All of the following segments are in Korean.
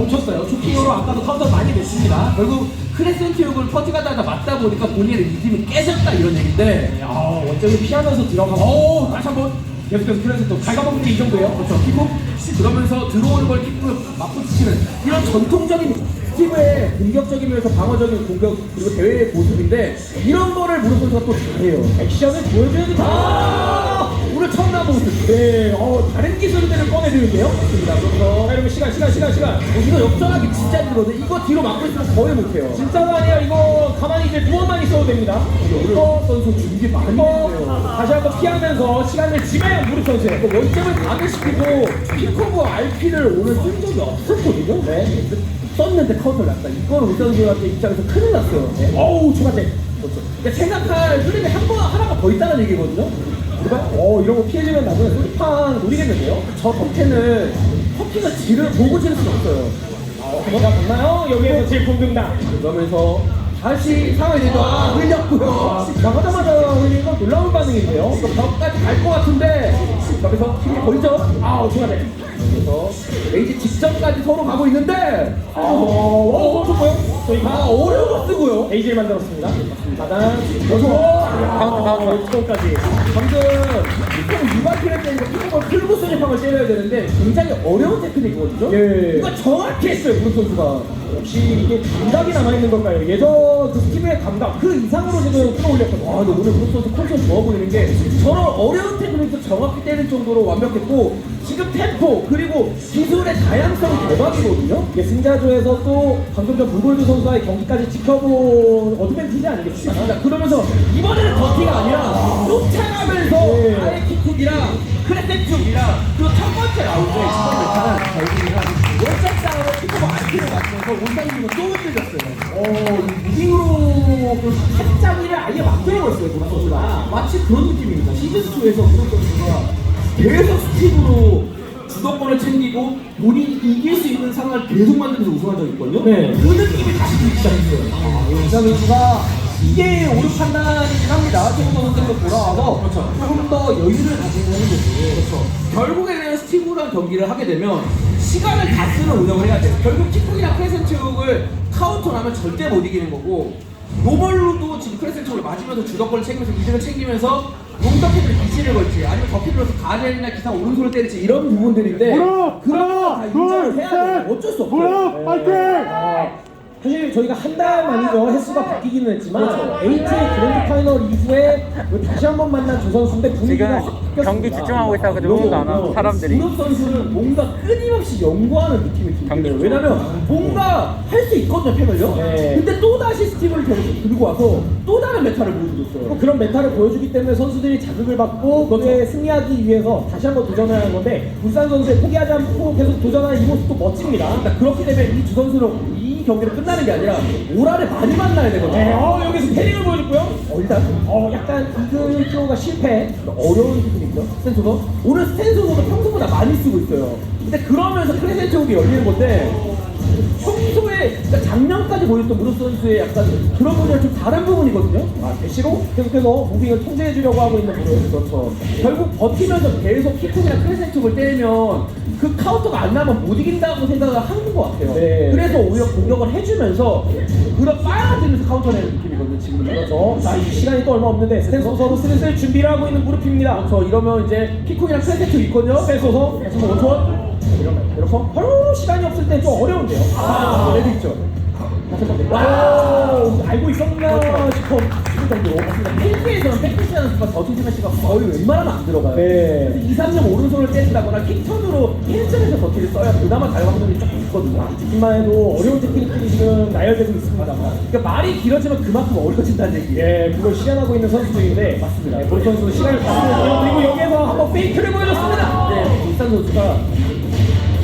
멈췄어요. 초킹으로 아까도 카운터 많이 냈습니다. 결국 크레센트 욕을 퍼지가다 가 맞다 보니까 본인의 리듬이 깨졌다 이런 얘기인데 아, 원점을 피하면서 들어가고. 오 다시 한번 계속해서 또 갉아먹는 게 이 정도예요. 그렇죠. 킥국 그러면서 들어오는 걸 킥국을 맞붙이는 이런 전통적인 스티브의 공격적인 면에서 방어적인 공격 그리고 대회의 모습인데 이런 거를 무릎 선수가 또 잘해요. 액션을 보여줘야 된다. 나온 모습. 네, 어, 다른 기술들을 꺼내드는데요. 맞습니다. 그래서 자, 이러면 시간, 시간, 시간, 시간. 어, 이거 역전하기 진짜 힘들거든. 이거 뒤로 막고 있으면 거의 못해요. 진짜가 아니야. 이거 가만히 이제 누워만 있어도 됩니다. 오늘 선수 준비 많이 어, 했네요. 다시 한번 피하면서 시간을 지배한 무릎 선수예요. 그 원점을 받으시키고 피커브와 RP를 오늘 쓴 적이 없었거든요. 네. 썼는데 카운터를 났다. 이건 우리 선수한테 입장에서 큰일 났어요. 네. 어우, 초반대. 그렇죠. 그러니까 생각할 흐름이 한 번 하나가 더 있다는 얘기거든요. 어, 이런 거 피해주면 나중에 솔판 노리겠는데요? 저 덕태는 커피가 지를 보고 지를 수는 없어요. 아, 뭐가 봤나요? 여기에서 제일 공등당. 그러면서 다시 상황이 되죠. 아, 흘렸고요. 아, 나가자마자 흘린 건 놀라운 반응인데요? 이거 벽까지 갈 것 같은데 여기서 힘이 걸죠. 아우, 초반대. 그래서 레이지 직전까지 서로 가고 있는데 아, 어, 어. 저희가 아 어려워 쓰고요. 베이지를 만들었습니다. 하단, 여섯, 초까지. 방금 피커볼 유바키를 때리고 피커볼 풀고 스니팡을 때려야 되는데 굉장히 어려운 테크닉이거든요. 예. 이거 정확히 했어요, 무릎 선수가. 역시 이게 감각이 남아있는 걸까요? 예전 그 스티브의 감각, 그 이상으로 지금 끌어올렸거든요. 와, 근데 오늘 무릎 선수 컨디션 좋아 보이는 게 저런 어려운 테크닉도 정확히 때릴 정도로 완벽했고 지금 템포 그리고 기술의 다양성이 대박이거든요. 이게 승자조에서 또 방금 전 불골드 선수와의 경기까지 지켜본 어드밴티지 아니겠습니까? 그러면서 이번에는 더티가 아니라 쫓아가면서 네. 아예 킥쿡이랑 크레센축이랑 그리고 첫 번째 라운드에 지금 메타는 결국이랑 원점 싸움으로 킥쿡 안티를 맞춰서 온상님은 또 흔들렸어요. 어, 무빙으로 그 한장이를 아예 만들어버렸어요, 무릎 선수가. 마치 그런 느낌입니다. 시즌2에서 무릎 선수가 계속 스틱으로 주도권을 챙기고 본인이 이길 수 있는 상황을 계속 만들면서 우승한 적이 있거든요. 네. 그 느낌이 다시 들기 시작했어요. 아, 이상 선수가 이게 옳은 판단이긴 합니다. 최우선 선수로 돌아와서 그렇죠. 조금 더 여유를 가지고 하는 거지. 그렇죠. 결국에는 스티브랑 경기를 하게 되면 시간을 다 쓰는 운영을 해야 돼요. 결국 킥북이랑 크레센트육을 카운터하면 절대 못 이기는 거고 노멀로도 지금 크레센트육을 맞으면서 주도권을 챙기면서 이득을 챙기면서 용덕해들 미시를 걸지 아니면 더피로서 가젤이나 기사 오른손을 때릴지 이런 부분들인데 무릎! 그런 거다 인정을 둘, 해야. 셋! 어쩔 수 없어요. 무릎! 파이팅! 아, 사실 저희가 한 달 만이죠. 횟수가 바뀌기는 했지만 AT 그랜드 파이널 이후에 그 다시 한번 만난 두 선수인데 분위기가 확 바뀌었습니다. 경기 집중하고 있어가지고 요거, 너무 많아, 요거. 사람들이. 무릎 선수는 뭔가 끊임없이 연구하는 느낌이 경기 들어요. 중. 왜냐면 뭔가 할 수 있거든요, 팩을요. 네. 근데 또 다시 스팀을 들고 와서 또 다른 메타를 보여주고 또 있어요. 그런 메타를 보여주기 때문에 선수들이 자극을 받고 그에 승리하기 위해서 다시 한번 도전을 하는 건데 울산 선수의 포기하지 않고 계속 도전하는 이 모습도 멋집니다. 그러니까 그렇기 때문에 이 두 선수는 이 경기를 끝나는 게 아니라 올 한해 많이 만나야 되거든요. 네, 어, 여기서 패링을 보여줬고요. 어, 일단 어, 약간 이글 프로가 실패. 어려운 기술이죠, 스탠소도. 오늘 스탠소도 평소보다 많이 쓰고 있어요. 근데 그러면서 크레센트 훅이 열리는 건데, 평소에, 그러니까 작년까지 보였던 무릎 선수의 약간 그런 부분이랑 좀 다른 부분이거든요. 아, 대시로 계속해서 무빙을 통제해주려고 하고 있는 모습. 그렇죠. 결국 버티면서 계속 킥훅이나 크레센트 훅을 때리면 그 카운터가 안 나면 못 이긴다고 생각을 하는 것 같아요. 네. 그래서 오히려 공격을 해주면서 그런 빨아들면서 카운터 내는 느낌이거든요, 지금은. 그렇죠. 자, 이 시간이 또 얼마 없는데 스탠서 서로 슬슬 준비를 하고 있는 무릎입니다. 그렇죠. 이러면 이제 킥훅이랑 크레센트 있거든요. 스탠서서 다시 한번 원투원. 이렇게 바로 시간이 없을 때좀 어려운데요. 아, 레드 있죠. 다시 한번. 와, 알고 있었나 싶어 싶을 정도로. 필드에서는 백피시하는 수가 더티 스매시가 거의 웬만하면 안 들어가요. 네. 그래서 2, 3년 오른손을 때린다거나 킥턴으로 힐전에서 더티를 써야 그나마 잘 확률이 조금 있거든요. 듣기만 해도 어려운 테크닉들이 지금 나열되고 있습니다만. 그러니까 말이 길어지면 그만큼 어려워진다는 얘기예요. 예, 그걸 실현하고 있는 선수들인데 맞습니다. 네, 볼 선수 시간을 봤거든요. 그리고 여기에서 한번 페이크를 보여줬습니다. 네, 울산 선수가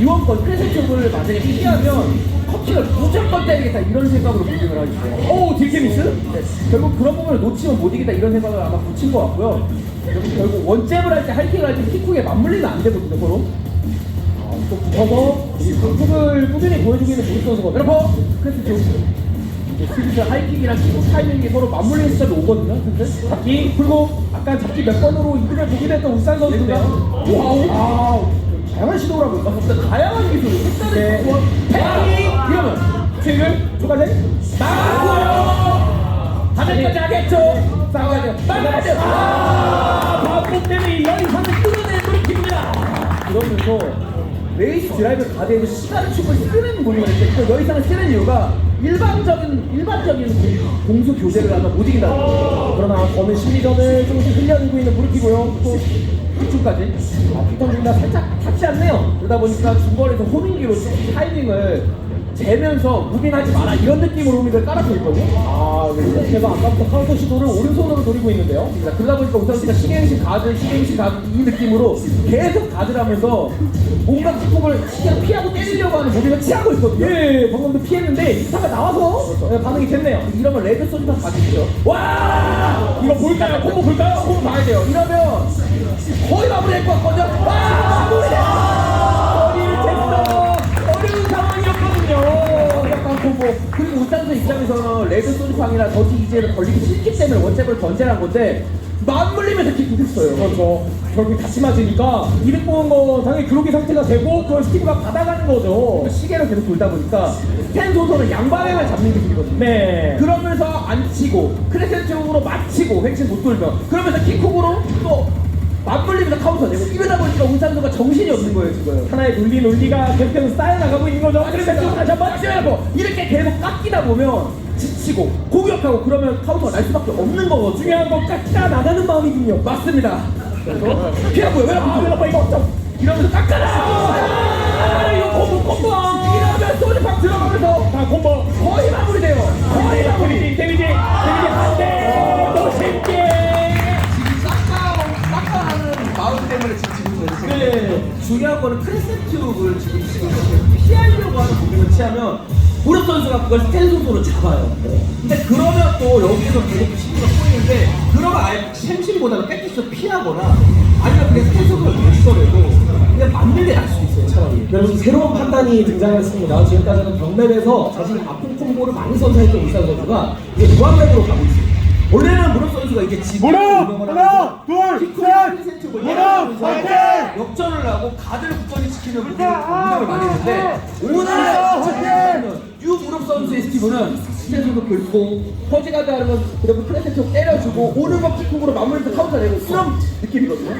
이원권 크레센트를 만약에 피하면 커팅을 무조건 때리겠다 이런 생각으로 무빙을 하고 있어요. 오, 딜캐 미스? 네, 결국 그런 부분을 놓치면 못 이기다 이런 생각을 아마 붙인 것 같고요. 그리고 결국 원잽을 할 때 하이킹을 할 때 킥쿡에 맞물리면 안 되거든요, 서로. 아, 또 붙어서 이 공격을 꾸준히 보여주고 있는 무릎 선수거든요. 여러분, 그래서 지금 스피드 하이킥이랑 킥쿡 타이밍이 서로 맞물리는 시점이 오거든요, 근데. 잡기 그리고 아까 잡기 몇 번으로 이득을 보게 됐던 울산 선수인데요. 와우. 아, 다양한 시도를 하고 있습니다. 진짜 다양한 기술, 색다른 네. 패킹! 추가제 나고요 하늘까지 하겠죠 싸워야죠 싸워야죠 아 반복 때문에 연상을 끌어내는 브리핑입니다 그러면서 레이스 드라이브 가드에서 시간을 충분히 쓰는 공격을 했는데 그 여이상을 쓰는 이유가 일반적인 일반적인 공수 교대를 하면 못 거예요. 그러나 저는 심리전을 조금씩 흘려내고 있는 브리핑이고요 또 이쪽까지. 아, 중이나 살짝 닿지 않네요. 그러다 보니까 중거리에서 호밍기로 타이밍을 재면서 무빙하지 마라 이런 느낌으로 호밍을 깔아서 있거든요. 아 그래서 아까부터 카운터 시도를 오른손으로 노리고 있는데요 그러니까 그러다 보니까 우선 씨가 시계행시 가드, 시계행시 가드 이 느낌으로 계속 가드를 하면서 뭔가 시계로 피하고 때리려고 하는 무빙을 취하고 있거든요. 예 방금도 피했는데 이타가 나와서 예, 반응이 됐네요 이러면 레드 소주가 가지죠. 와 이거 볼까요? 콤보 볼까요? 콤보 봐야 돼요. 이러면 거의 마무리될 것 같거든요. 와 마무리됐어. 콤보. 그리고 우산수 입장에서는 레드 소주팡이나 더티 이제를 걸리기 싫기 때문에 원잽을 견제한 건데 맞물리면서 킥이 됐어요. 그렇죠 결국 다시 맞으니까 이득 보는 거 당연히 그로기 상태가 되고 그걸 스티브가 받아가는 거죠 시계를 계속 돌다 보니까 스탠 소서는 양방향을 잡는 기술이거든요. 네 그러면서 안 치고 크레센트으로 맞히고 횡신 못 돌면 그러면서 킥콕으로 또 맞물리면서 카운터 내고 이러다 보니까 운산도가 정신이 없는 거예요 지금. 하나의 논리 논리가 계속해서 쌓여나가고 있는 거죠. 그래서 좀 다시 한번 맞으라고 이렇게 계속 깎이다 보면 지치고 공격하고 그러면 카운터가 날 수밖에 없는 거거든요. 중요한 건 깎아 나가는 마음이군요. 맞습니다. 그래서 피하고요 왜 아, 아프죠? 이거 좀. 이러면서 깎아라! 아, 이거 콤보 콤보. 이러면 소주팍 들어가면서 다 콤보. 거의 마무리돼요. 거의 마무리 중요한 거는 크레센트를 지금 피하려고 하는 부분을 취하면 무릎 선수가 그걸 스탠 선수로 잡아요. 근데 그러면 또 여기서 계속 시기가 꼬이는데 그러면 아예 챔실보다는 백기스 피하거나 아니면 그냥 스탠 선수를 내버려도 그냥 맞는 게 나을 수 있어요 차라리. 여러분 새로운 판단이 등장했습니다. 지금까지는 병맵에서 자신의 아픈 콤보를 많이 선사했던 울산 선수가 이제 무한맵으로 가고 있습니다. 원래는 무릎 선수가 이게 지금 무릎! 하나, 둘, 셋! 무릎! 하면서 화이팅! 역전을 하고 가드를 굳건히 지키는 아, 운영을 많이 했는데 오늘 화이팅! 유 무릎 선수의 스티브는 스탠스도 긁고 퍼지가드 하는 건 그리고 크레센트 때려주고 오른쪽 킥콕으로 마무리해서 카운터 내고 이런 느낌이거든요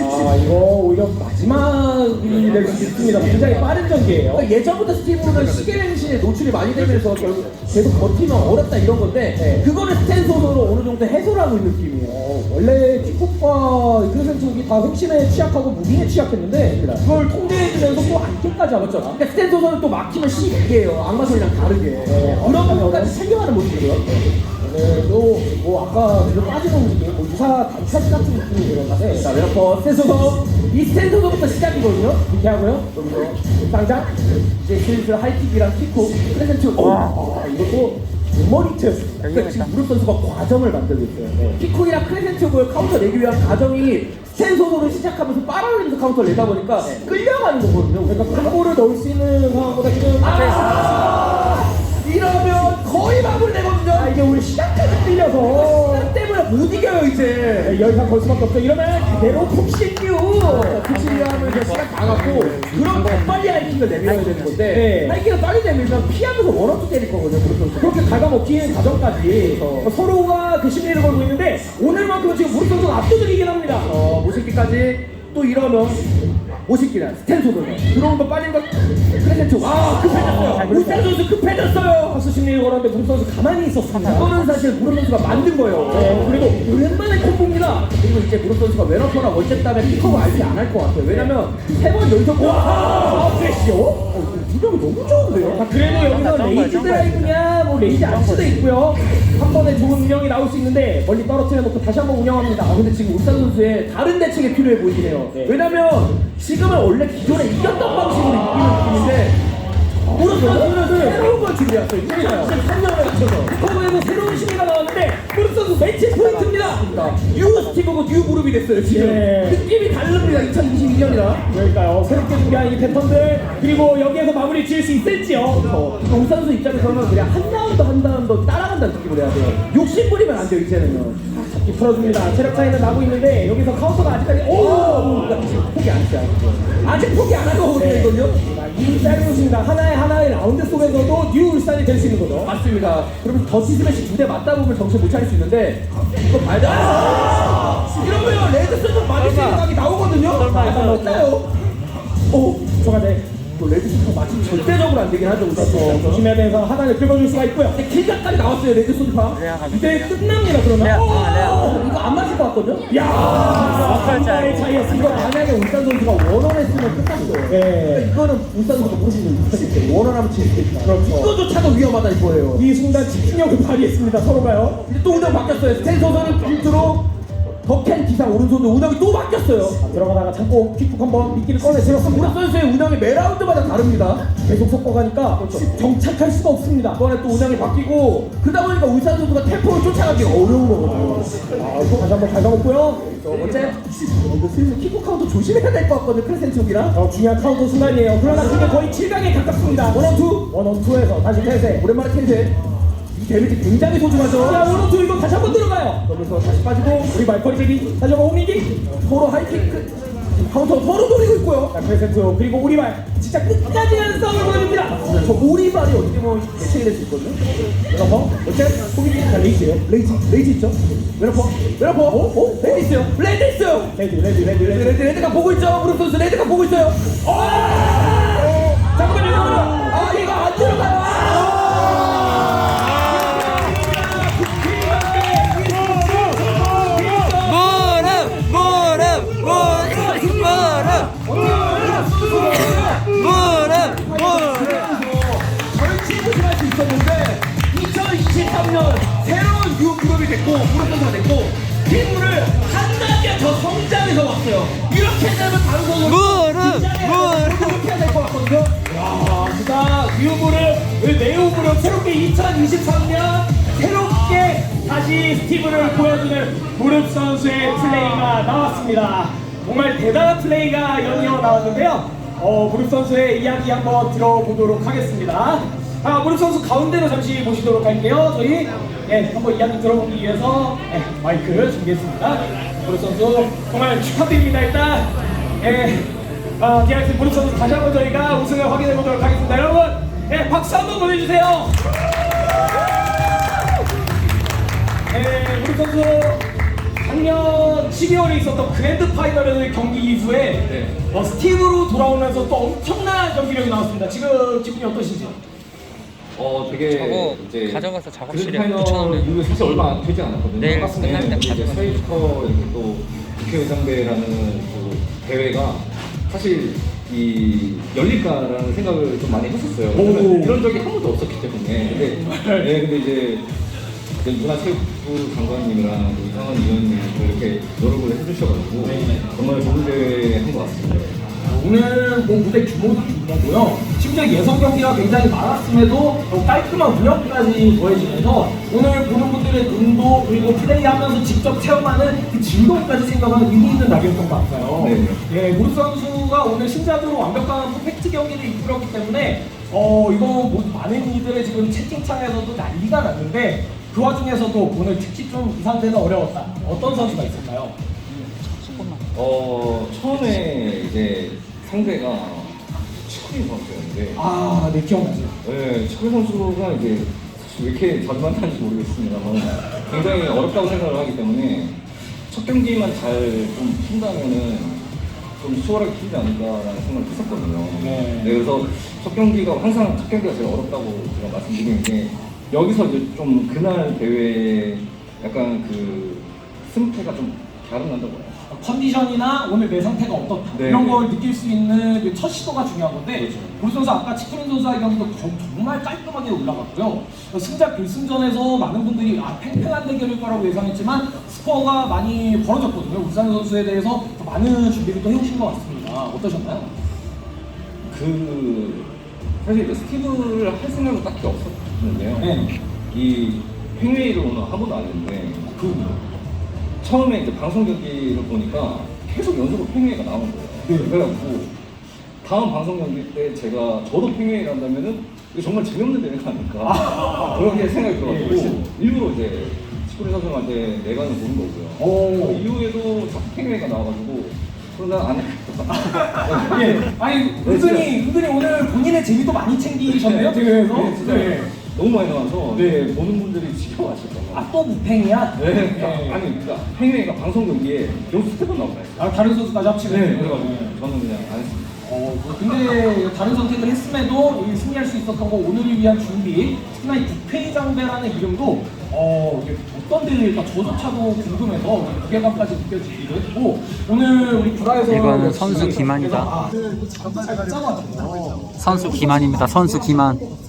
아 이거 오히려 마지막이 될 수 있습니다. 굉장히 빠른 전개예요. 그러니까 예전부터 스티브는 시계행신에 노출이 많이 되면서 결국 계속 버티면 어렵다 이런 건데 네. 그거를 스탠스로 어느 정도 해소를 하고 있는 느낌이에요. 어, 원래 킥폭과 크레센트국이 다 흑심에 취약하고 무빙에 취약했는데 그걸 통제해주면서 또 안기까지 잡았잖아. 그러니까 스탠소서는 또 막히면 시계예요. 악마소리랑 다르게. 네, 그런 부분까지 챙겨가는 모습이고요. 오늘도 뭐 아까 뒤로 빠지는 움직임, 뭐 유사 단차지 같은 느낌이 들었는데. 자 웨너퍼 스탠소서 이 스탠소서부터 시작이거든요. 이렇게 하고요. 여기서 당장 이제 슬슬 하이킥이랑 킥콕 크레센트 와 이것도 머리트. 그러니까 지금 무릎 선수가 과정을 만들고 있어요. 네. 킥콕이랑 크레센트를 카운터 내기 위한 과정이 스탠소서를 시작하면서 빨아올리면서 카운터 내다 보니까 끌려가는 거거든요. 그러니까 큰 볼을 넣을 수 있는 상황보다 지금 아, 이러면 거의 마무리되거든요. 아, 이게 우리 시간까지 끌려서 시간 때문에 못 이겨요 이제 네, 여기서 걸 수밖에 없죠. 이러면 그대로 폭신류. 그치리 하면 이제 시간 다 갔고 그럼 더 빨리 하이킹을 내밀어야 되는 건데 네. 하이킹을 빨리 내밀면 피하면서 원업도 때릴 거거든요 무릎 선수 그렇게 갉아먹기는 과정까지 어. 서로가 그 심리를 걸고 있는데 오늘만큼은 지금 무릎 선수가 압도적이긴 합니다. 어, 모식기까지 또 이러면 모식기란 스탠소드는 들어온 거 빠진 거 크레센트 와 급해졌어요 우찬 선수 급해졌어요 박수 심리를 걸었는데 무릎 선수 가만히 있었습니다. 이거는 사실 무릎 선수가 만든 거예요 네, 그리고 오랜만에 콤보입니다 그리고 이제 무릎 선수가 웨너퍼나 다음에 픽업을 알지 않을 것 같아요 왜냐면 세 번 연속 와 프레시오 어, 이력이 너무 좋은데요 자, 그래도 레이지 드라이브냐, 뭐 레이지 아치도 있고요. 한 번에 좋은 운영이 나올 수 있는데 멀리 떨어뜨려 놓고 다시 한 번 운영합니다. 아 근데 지금 울산 선수의 다른 대책이 필요해 보이긴 해요. 네. 왜냐면 지금은 원래 기존에 이겼던 방식으로 이기는 느낌인데 무릎 선수는 새로운 걸 준비했어요. 23년에 맞춰서. 커버에서 새로운 심리가 나왔는데 무릎 선수 매치 포인트입니다. 뉴 스티브고 뉴 무릎이 됐어요 지금. 네. 느낌이 다릅니다 2022년이라. 그러니까요. 새롭게 준비한 이 패턴들 그리고 여기에서 마무리 지을 수 있을지요. 어, 울산 선수 입장에서는 그냥 한 라운드 한 라운드 따라간다는 느낌을 해야 돼요. 욕심 부리면 안 돼요 이제는요. 잡기 풀어줍니다. 체력 차이는 나고 있는데 여기서 카운터가 아직까지 오! 오! 지금 포기 안 했어요. 아직 포기 안한 거거든요 네. 이 짤로입니다. 하나의 하나의 라운드 속에서도 뉴 울산이 될 수 있는 거죠. 맞습니다. 그러면 더치 스매시 두 대 맞다 보면 정신 못 차릴 수 있는데 이거 봐야 돼. 아! 이러면 레드스톤 맞을 생각이 나오거든요. 약간 어때요? 오, 조가 돼. 또 레드스톤 맞으면 절대적으로 안 되긴 하죠. 우선 어, 조심해야 돼서 하단을 긁어줄 수가 있고요. 근데 킬각까지 나왔어요 레드스톤 파. 이제 끝납니다 그러면. 레아, 오! 아, 레아. 어, 이거 안 맞을 것 같거든요. 야, 역할 잘. 의 차이였습니다. 이거 만약에 울산 선수가 원원했으면 끝났어요. 네. 이거는 울산 선수가 모르시는 때 원원하면 지겠다. 그렇죠. 이거조차도 위험하다 이거예요. 이 순간 집중력을 발휘했습니다 서로가요. 이제 또 운영 바뀌었어요. 스탠 선수는 빌드로 더캔 기상 오른손으로 운영이 또 바뀌었어요. 자, 들어가다가 참고 킥북 한번 미끼를 꺼내 세웠습니다. 선수의 운영이 매 라운드마다 다릅니다. 계속 섞어가니까 정착할 수가 없습니다. 이번에 또 운영이 바뀌고 그러다 보니까 울산 선수가 템포를 쫓아가기 어려운 거거든요. 아, 이거 다시 한번 잘 가봤고요. 어째 이거 슬슬 킥구 카운트 조심해야 될 것 같거든요. 크레센츠이랑 어, 중요한 카운터 순간이에요. 그러나 그게 거의 7강에 가깝습니다. 원원투, 원원투에서 다시 태세. 오랜만에 이 데미지 굉장히 소중하죠. 자, 원원투 이거 다시 한번 들어가요. 그러면서 다시 빠지고 우리 말거리 제기 다시 한번 홈리기. 서로 하이킥 카운터 서로 노리고 있고요. 자, 크레센트 그리고 우리말 진짜 끝까지 가는 싸움을 보여줍니다. 저 오리발이 어떻게 보면 대책이 될 수 있거든요. 어째? 호기기, 자, 레이스요. 레이지 레이지 있죠? 웨너퍼 웨너퍼 어? 어? 레이지 있어요. 레이지 있어요. 레드, 레드, 레드, 레드, 레드. 레드, 레드가 보고 있죠. 무릎 선수 레드가 보고 있어요. 잠깐만요, 잠깐만요. 됐고 무릎 선수가 됐고 팀물을 한 단계 더 성장해서 왔어요. 이렇게 되면 다른 선수 무릎, 무릎. 이렇게 해야 될 것 같거든요. 야, 진짜 뉴브를 네오브를 새롭게 2023년 새롭게 다시 스티브를 보여주는 무릎 선수의 플레이가 나왔습니다. 정말 대단한 플레이가 연이어 나왔는데요. 어, 무릎 선수의 이야기 한번 들어보도록 하겠습니다. 아, 무릎 선수 가운데로 잠시 모시도록 할게요. 저희 예, 한번 이야기 들어보기 위해서 예, 마이크를 준비했습니다. 무릎 선수 정말 축하드립니다. 일단 예, 아, DRX 무릎 선수 다시 한번 저희가 우승을 확인해 보도록 하겠습니다. 여러분, 예, 박수 한번 보내주세요. 예, 무릎 선수 작년 12월에 있었던 그랜드 파이널 경기 이후에 어, 스티브로 돌아오면서 또 엄청난 경기력이 나왔습니다. 지금 기분이 어떠신지요? 어 되게 저거 이제 가져가서 작업실에 붙여놓으면 이후 사실 얼마 안 되지 않았거든요. 내일 끝날 때 이제 가져가서. 스웨이스커 이렇게 또 국회의장대라는 그 대회가 사실 이 열릴까라는 생각을 좀 많이 했었어요. 오. 왜냐면 그런 적이 한 번도 없었기 때문에. 근데, 네, 근데 이제 이제 문화체육부 장관님이랑 또 이상원 의원님 이렇게 노력을 해주셔가지고 네. 정말 좋은 대회 한것 같습니다. 오늘 뭐 무대 규모도 중요하고요. 심지어 예선 경기가 굉장히 많았음에도 또 깔끔한 운영까지 더해지면서 오늘 보는 분들의 눈도 그리고 플레이하면서 직접 체험하는 그 즐거움까지 생각하는 의미 있는 날이었던 것 같아요. 네. 예, 무릎 선수가 오늘 신자들로 완벽한 퍼펙트 경기를 이끌었기 때문에 어 이거 뭐 많은 이들의 지금 채팅창에서도 난리가 났는데 그 와중에서도 오늘 특히 좀 이 상태는 어려웠다. 어떤 선수가 있었나요? 어 처음에 이제 상대가 치쿠린 선수였는데 아, 네 기억나죠. 네, 치쿠린 선수가 이제 사실 왜 이렇게 자주 만나는지 모르겠습니다만 굉장히 어렵다고 생각을 하기 때문에 첫 경기만 잘 좀 푼다면은 좀 수월하게 풀지 않을까라는 생각을 했었거든요. 네. 그래서 첫 경기가 항상 첫 경기가 제일 어렵다고 제가 말씀드리는 게 여기서 이제 좀 그날 대회 약간 그 승패가 좀 갸름난다고 해요. 컨디션이나 오늘 내 상태가 어떻다 네, 이런 네. 걸 느낄 수 있는 그첫 시도가 중요한 건데 그렇죠. 우리 선수 아까 치쿠린 선수의 경기도 정- 정말 깔끔하게 올라갔고요 승자 결승전에서 많은 분들이 아 팽팽한 대결일 거라고 예상했지만 스코어가 많이 벌어졌거든요 울산 선수에 대해서 더 많은 준비를 또 해오신 것 같습니다 어떠셨나요? 그 사실 그 스티브를 할 생각은 딱히 없었는데요. 네. 이 횡회로는 한 번도 안 했는데 그 처음에 이제 방송 경기를 보니까 계속 연속으로 횡회가 나오는 거예요. 네. 그래갖고 다음 방송 경기 때 제가 저도 횡회를 한다면은 이거 정말 재미없는 대회가 아닐까 그렇게 생각이 들어가지고 네, 일부러 이제 치쿠리 선수한테 내관을 보는 거고요. 오. 그 이후에도 자꾸 팽회가 나와가지고 그러다 안 해. 예. 아니 은근히 은근히 오늘 본인의 재미도 많이 챙기셨네요 대회에서. 네, 진짜 네. 너무 많이 나와서 네. 네. 보는 분들이 지겨워하셨잖아요. 아 또 무팽이야? 네, 그러니까, 아니 그러니까 행위가 방송 경기에 여기서 스텝은 했어요. 아 다른 선수까지 합치면. 네, 그래가지고 저는 그냥 안 했습니다. 어, 뭐 근데 다른 선택을 했음에도 이 승리할 수 있었던 거 오늘을 위한 준비 특히나 이 국회의 장배라는 이름도 어, 이게 어떤 대회일까 저조차도 궁금해서 무게감까지 느껴지기도 했고 오늘 우리 구라에서 이거는 선수 김한이다. 아, 잘 짜맞았어 선수 기만입니다. 선수 기만. 아.